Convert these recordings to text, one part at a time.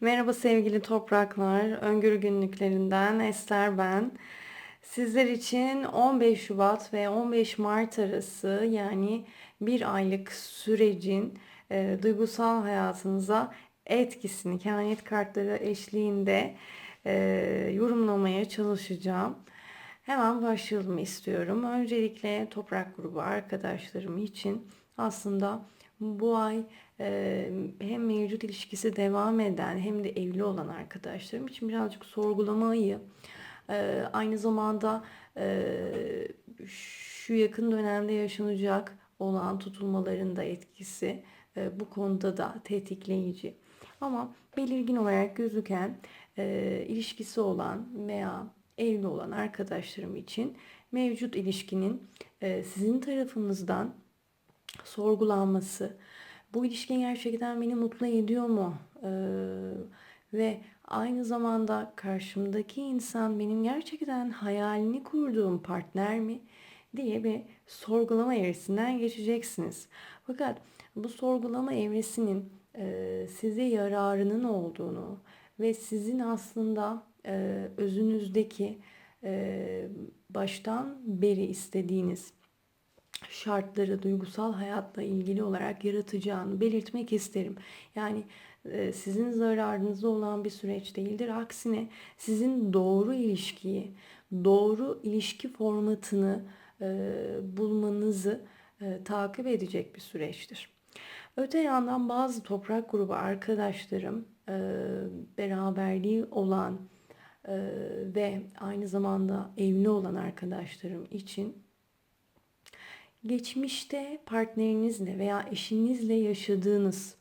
Merhaba sevgili topraklar. Öngörü günlüklerinden Ester ben. Sizler için 15 Şubat ve 15 Mart arası yani bir aylık sürecin e, duygusal hayatınıza etkisini kehanet kartları eşliğinde e, yorumlamaya çalışacağım. Hemen başlayalım istiyorum. Öncelikle toprak grubu arkadaşlarım için aslında bu ay e, hem mevcut ilişkisi devam eden hem de evli olan arkadaşlarım için birazcık sorgulamayı e, aynı zamanda e, şu yakın dönemde yaşanacak olan tutulmaların da etkisi e, bu konuda da tetikleyici. Ama belirgin olarak gözüken e, ilişkisi olan veya evli olan arkadaşlarım için mevcut ilişkinin e, sizin tarafınızdan sorgulanması, bu ilişki gerçekten beni mutlu ediyor mu? Ee, ve aynı zamanda karşımdaki insan benim gerçekten hayalini kurduğum partner mi diye bir sorgulama evresinden geçeceksiniz. Fakat bu sorgulama evresinin e, size yararının olduğunu ve sizin aslında e, özünüzdeki e, baştan beri istediğiniz şartları duygusal hayatla ilgili olarak yaratacağını belirtmek isterim. Yani e, sizin zararınıza olan bir süreç değildir. Aksine sizin doğru ilişkiyi, doğru ilişki formatını e, bulmanızı e, takip edecek bir süreçtir. Öte yandan bazı toprak grubu arkadaşlarım beraberliği olan ve aynı zamanda evli olan arkadaşlarım için geçmişte partnerinizle veya eşinizle yaşadığınız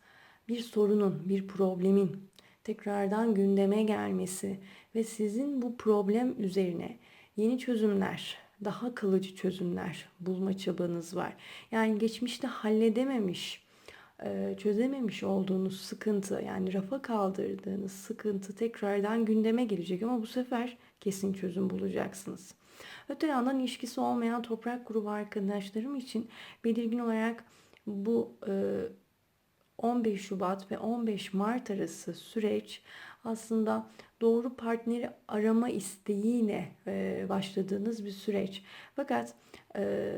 bir sorunun, bir problemin tekrardan gündeme gelmesi ve sizin bu problem üzerine yeni çözümler, daha kalıcı çözümler bulma çabanız var. Yani geçmişte halledememiş, e, çözememiş olduğunuz sıkıntı yani rafa kaldırdığınız sıkıntı tekrardan gündeme gelecek ama bu sefer kesin çözüm bulacaksınız. Öte yandan ilişkisi olmayan toprak grubu arkadaşlarım için belirgin olarak bu 15 e, Şubat ve 15 Mart arası süreç aslında doğru partneri arama isteğiyle e, başladığınız bir süreç. Fakat e,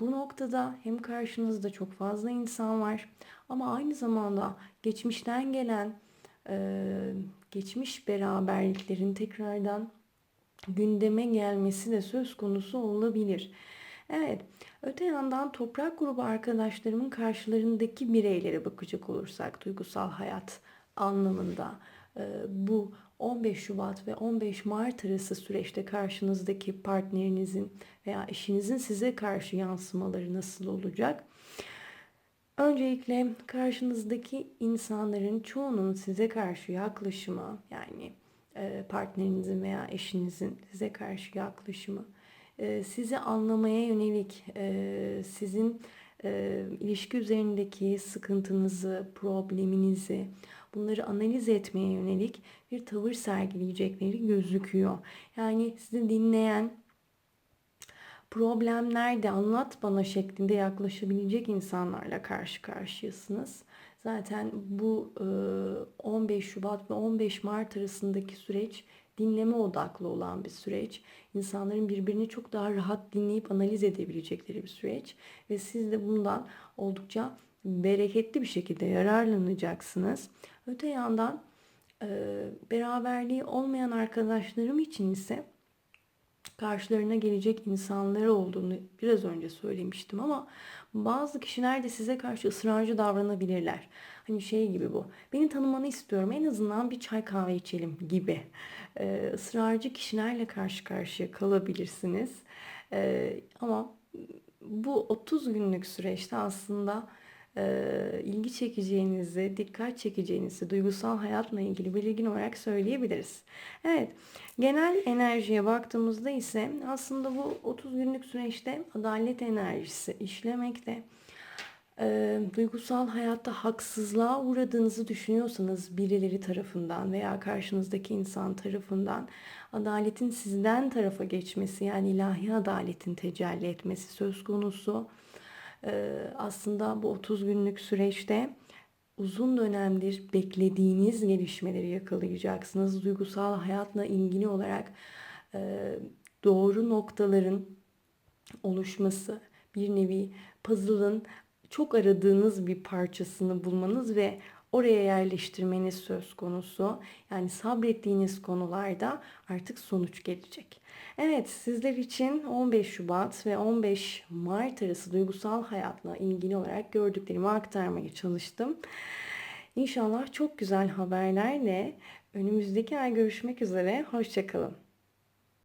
bu noktada hem karşınızda çok fazla insan var ama aynı zamanda geçmişten gelen geçmiş beraberliklerin tekrardan gündeme gelmesi de söz konusu olabilir. Evet, öte yandan toprak grubu arkadaşlarımın karşılarındaki bireylere bakacak olursak duygusal hayat anlamında e, bu 15 Şubat ve 15 Mart arası süreçte karşınızdaki partnerinizin veya eşinizin size karşı yansımaları nasıl olacak? Öncelikle karşınızdaki insanların çoğunun size karşı yaklaşımı yani partnerinizin veya eşinizin size karşı yaklaşımı, e, sizi anlamaya yönelik, e, sizin ilişki üzerindeki sıkıntınızı, probleminizi, bunları analiz etmeye yönelik bir tavır sergileyecekleri gözüküyor. Yani sizi dinleyen, problemlerde anlat bana şeklinde yaklaşabilecek insanlarla karşı karşıyasınız. Zaten bu 15 Şubat ve 15 Mart arasındaki süreç dinleme odaklı olan bir süreç. İnsanların birbirini çok daha rahat dinleyip analiz edebilecekleri bir süreç. Ve siz de bundan oldukça bereketli bir şekilde yararlanacaksınız. Öte yandan beraberliği olmayan arkadaşlarım için ise karşılarına gelecek insanlar olduğunu biraz önce söylemiştim ama bazı kişiler de size karşı ısrarcı davranabilirler. Hani şey gibi bu. Beni tanımanı istiyorum. En azından bir çay kahve içelim gibi. Ee, ısrarcı kişilerle karşı karşıya kalabilirsiniz. Ee, ama bu 30 günlük süreçte aslında e, ilgi çekeceğinizi, dikkat çekeceğinizi duygusal hayatla ilgili belirgin olarak söyleyebiliriz. Evet, genel enerjiye baktığımızda ise aslında bu 30 günlük süreçte adalet enerjisi işlemekte. E, duygusal hayatta haksızlığa uğradığınızı düşünüyorsanız birileri tarafından veya karşınızdaki insan tarafından adaletin sizden tarafa geçmesi yani ilahi adaletin tecelli etmesi söz konusu. Ee, aslında bu 30 günlük süreçte uzun dönemdir beklediğiniz gelişmeleri yakalayacaksınız. Duygusal hayatla ilgili olarak e, doğru noktaların oluşması, bir nevi puzzle'ın çok aradığınız bir parçasını bulmanız ve oraya yerleştirmeniz söz konusu. Yani sabrettiğiniz konularda artık sonuç gelecek. Evet sizler için 15 Şubat ve 15 Mart arası duygusal hayatla ilgili olarak gördüklerimi aktarmaya çalıştım. İnşallah çok güzel haberlerle önümüzdeki ay görüşmek üzere. Hoşçakalın.